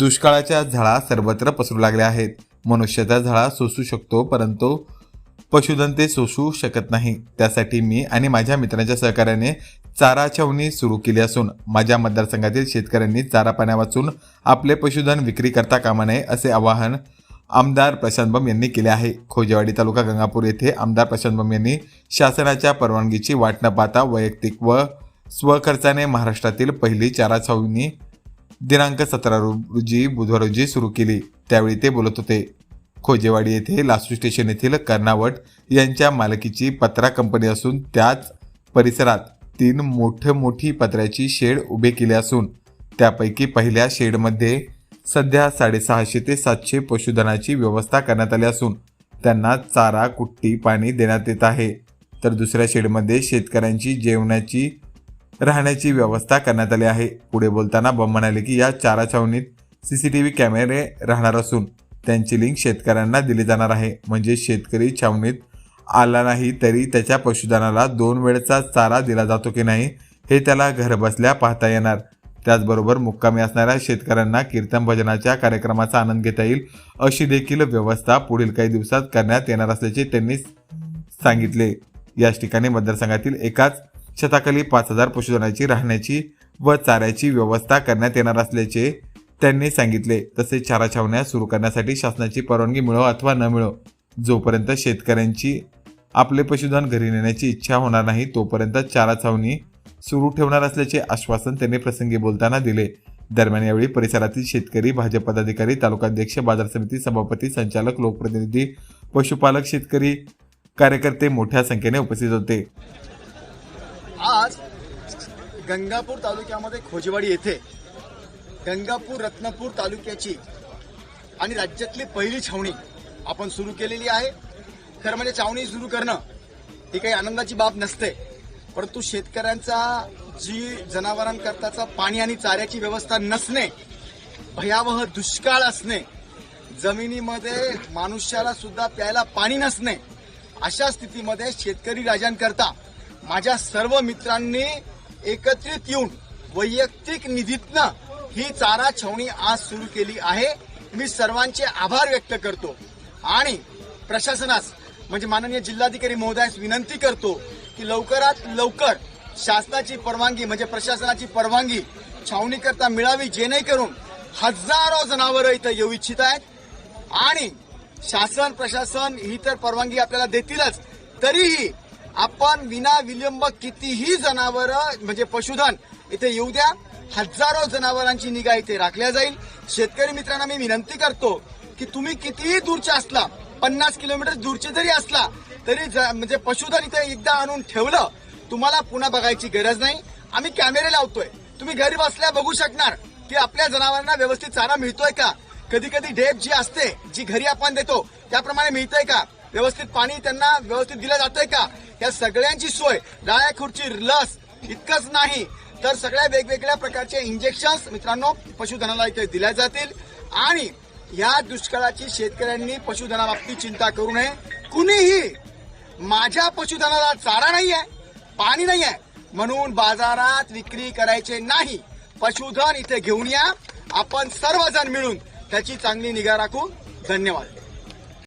दुष्काळाच्या झळा सर्वत्र पसरू लागल्या आहेत. मनुष्याचा झळा सोसू शकतो परंतु पशुधन ते सोसू शकत नाही. त्यासाठी मी आणि माझ्या मित्रांच्या सहकार्याने चारा छावणी सुरू केली असून माझ्या मतदारसंघातील शेतकऱ्यांनी चारा पाण्यावाचून आपले पशुधन विक्री करता कामा नये असे आवाहन आमदार प्रशांत बम यांनी केले आहे. खोजेवाडी तालुका गंगापूर येथे आमदार प्रशांत बम यांनी शासनाच्या परवानगीची वाट न पाहता वैयक्तिक व स्वखर्चाने महाराष्ट्रातील पहिली चारा छावणी दिनांक सतरा रोजी बुधवार रोजी सुरू केली. त्यावेळी ते बोलत होते. खोजेवाडी येथे लासू स्टेशन येथील कर्नावट यांच्या मालकीची पत्रा कंपनी असून त्याच परिसरात तीन मोठे मोठी पत्र्याची शेड उभे केली असून त्यापैकी पहिल्या शेडमध्ये सध्या साडेसहाशे ते सातशे पशुधनाची व्यवस्था करण्यात आली असून त्यांना चारा कुट्टी पाणी देण्यात येत आहे. तर दुसऱ्या शेडमध्ये शेतकऱ्यांची जेवणाची राहण्याची व्यवस्था करण्यात आली आहे. पुढे बोलताना बम म्हणाले की या चारा छावणीत सीसीटीव्ही कॅमेरे राहणार असून त्यांची लिंक शेतकऱ्यांना दिली जाणार आहे. म्हणजे शेतकरी छावणीत आला नाही तरी त्याच्या पशुधनाला दोन वेळचा चारा दिला जातो की नाही हे त्याला घरबसल्या पाहता येणार. त्याचबरोबर मुक्कामी असणाऱ्या शेतकऱ्यांना कीर्तन भजनाच्या कार्यक्रमाचा आनंद घेता येईल अशी देखील व्यवस्था पुढील काही दिवसात करण्यात येणार असल्याचे त्यांनी सांगितले. याच ठिकाणी मतदारसंघातील एकाच छताखाली पाच हजार पशुधनाची राहण्याची व चाऱ्याची व्यवस्था करण्यात येणार असल्याचे त्यांनी सांगितले. तसेच चारा छावण्या सुरू करण्यासाठी शासनाची परवानगी मिळो अथवा न मिळो जोपर्यंत शेतकऱ्यांची आपले पशुधन घरी नेण्याची इच्छा होणार नाही तोपर्यंत चारा छावणी सुरू ठेवणार असल्याचे आश्वासन त्यांनी प्रसंगी बोलताना दिले. दरम्यान यावेळी परिसरातील शेतकरी भाजप पदाधिकारी तालुकाध्यक्ष बाजार समिती सभापती संचालक लोकप्रतिनिधी पशुपालक शेतकरी कार्यकर्ते मोठ्या संख्येने उपस्थित होते. आज गंगापूर तालुक्यामध्ये खोजवाडी येथे गंगापूर रत्नापूर तालुक्याची आणि राज्यातली पहिली छावणी आपण सुरू केलेली आहे. खरं म्हणजे छावणी सुरू करणं ही काही आनंदाची बाब नसते परंतु शेतकऱ्यांचा जी जनावरांकरताचा पाणी आणि चाऱ्याची व्यवस्था नसणे भयावह दुष्काळ असणे जमिनीमध्ये मनुष्याला सुद्धा प्यायला पाणी नसणे अशा स्थितीमध्ये शेतकरी राजांकरता माझ्या सर्व मित्रांनी एकत्रित येऊन वैयक्तिक निधीतनं ही चारा छावणी आज सुरू केली आहे. मी सर्वांचे आभार व्यक्त करतो. आणि प्रशासनास म्हणजे माननीय जिल्हाधिकारी महोदयास विनंती करतो की लवकरात लवकर शासनाची परवानगी म्हणजे प्रशासनाची परवानगी छावणीकरता मिळावी जेणेकरून हजारो जनावरं इथं येऊ इच्छित आहेत. आणि शासन प्रशासन ही तर परवानगी आपल्याला देतीलच तरीही आपण विना विलंब कितीही जनावर म्हणजे पशुधन इथे येऊ द्या. हजारो जनावरांची निगा इथे राखल्या जाईल. शेतकरी मित्रांना मी विनंती करतो की तुम्ही कितीही दूरचे असला पन्नास किलोमीटर दूरचे जरी असला तरी ज- म्हणजे पशुधन इथे एकदा आणून ठेवलं तुम्हाला पुन्हा बघायची गरज नाही. आम्ही कॅमेरे लावतोय. तुम्ही घरी बसल्या बघू शकणार की आपल्या जनावरांना व्यवस्थित चारा मिळतोय का? कधी कधी ढेप जी असते जी घरी आपण देतो त्याप्रमाणे मिळतंय का? व्यवस्थित पाणी त्यांना व्यवस्थित दिलं जातंय का? या सगळ्यांची सोय डाळ्या खुर्ची लस इतकंच नाही. तर सगळ्या वेगवेगळ्या प्रकारचे इंजेक्शन्स मित्रांनो पशुधनाला इथे दिल्या जातील. आणि या दुष्काळाची शेतकऱ्यांनी पशुधनाबाबतीत चिंता करू नये. कुणीही माझ्या पशुधनाला चारा नाहीये पाणी नाहीये म्हणून बाजारात विक्री करायचे नाही. पशुधन इथे घेऊन या. आपण सर्वजण मिळून त्याची चांगली निगा राखू धन्यवाद.